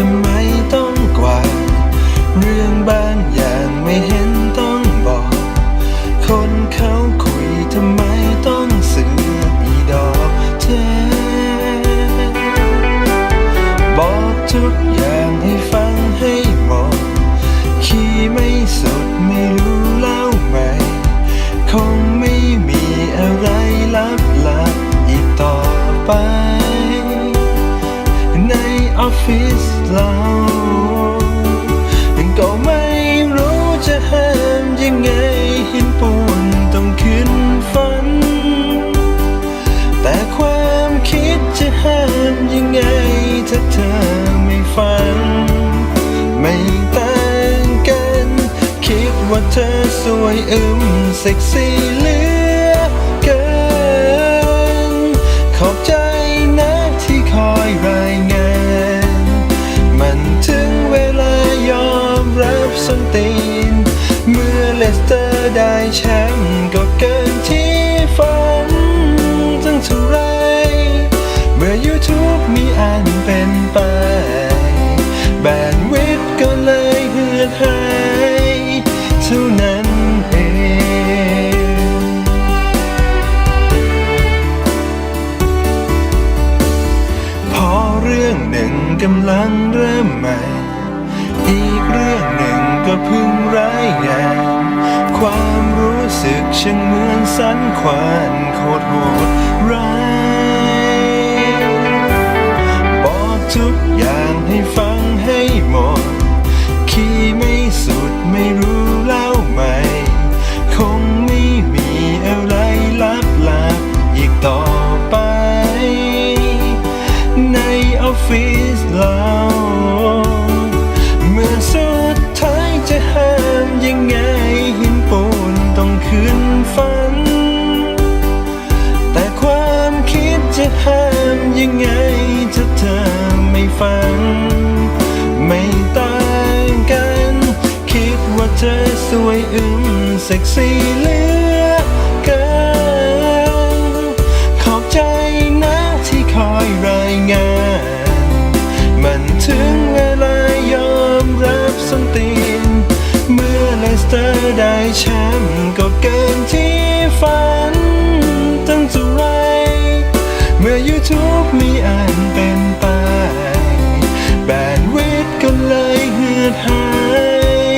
ทำไมต้องกว่า เรื่องบางอย่างไม่เห็นต้องบอก คนเขาคุยทำไมต้องเสืออีดอกเธอบอกทุกอย่างให้ฟังให้หมดขี้ไม่สุดไม่รู้เล่าไหม คงไม่มีอะไรลับลับอีกต่อไป ในออฟฟิศ เราก็ไม่รู้จะห้ามยังไงให้ปวนต้องขึ้นฝัน แต่ความคิดจะห้ามยังไงถ้าเธอไม่ฟังไม่ต่างกัน คิดว่าเธอสวยอึมเซ็กซี่เหลือ แชมป์ก็เกินที่ฝันตั้งเท่าไรเมื่อ YouTube มีอันเป็นไปแบนด์วิดก็เลยเหือดหายเท่านั้นเองพอเรื่องหนึ่งกำลังเริ่มใหม่ อีกเรื่องหนึ่งก็เพึ่งร้ายงานความ สึกช่างเหมือนสันขวานโคตรโหดร้ายบอกทุกอย่างให้ฟังให้หมด ขี้ไม่สุดไม่รู้เล่าใหม่คงไม่มีอะไรลับลับๆอีกต่อไป ในออฟฟิศเรา ห้ามยังไงถ้าเธอไม่ฟัง ไม่ต่างกัน คิดว่าเธอสวยอึมเซ็กซี่เหลือเกินขอบใจนะที่คอยรายงาน มันถึงเวลายอมรับส้นตีน เมื่อเลสเตอร์ได้แชมป์ก็เกินที่ฝันตั้งเท่า YouTube มีอันเป็นไปแบนเวิดก็เลยเหือดหาย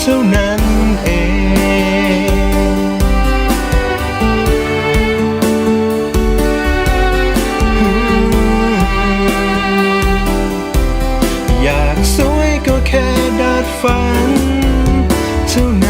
เท่านั้นเองอยากสวยก็แค่ดาดฝันเท่านั้น